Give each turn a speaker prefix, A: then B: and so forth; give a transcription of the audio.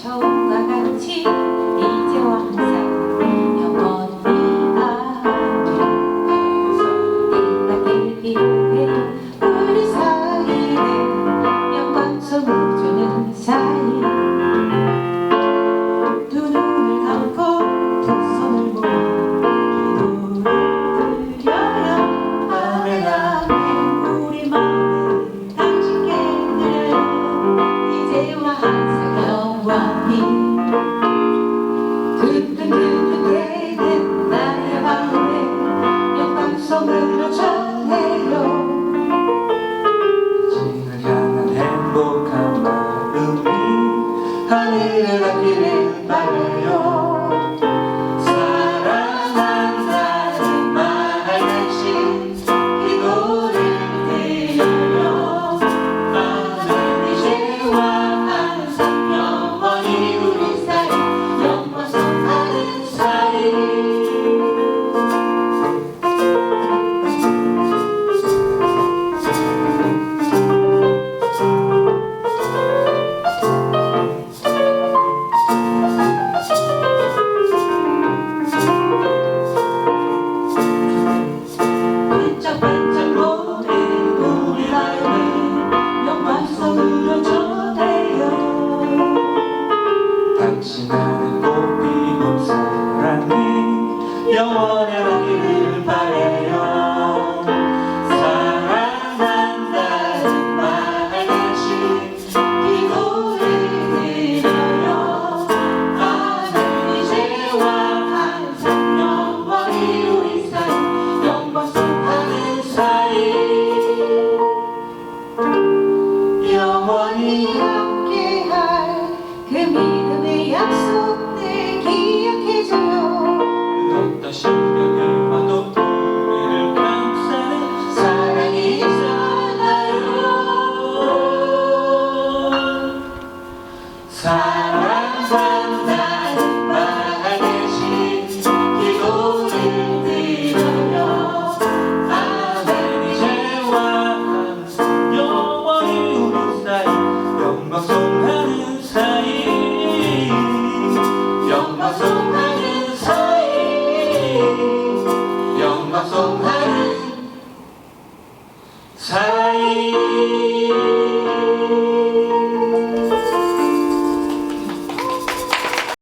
A: 처음과 같이 이제와 항상 영원히
B: 아멘 내가 길길에 우리 사이에 영광 소문주는
A: 사이 눈을 감고 두 손을 모아 기도를 드려라. 아멘 아멘 우리 마음 섬을 표창해요 words. Nossa,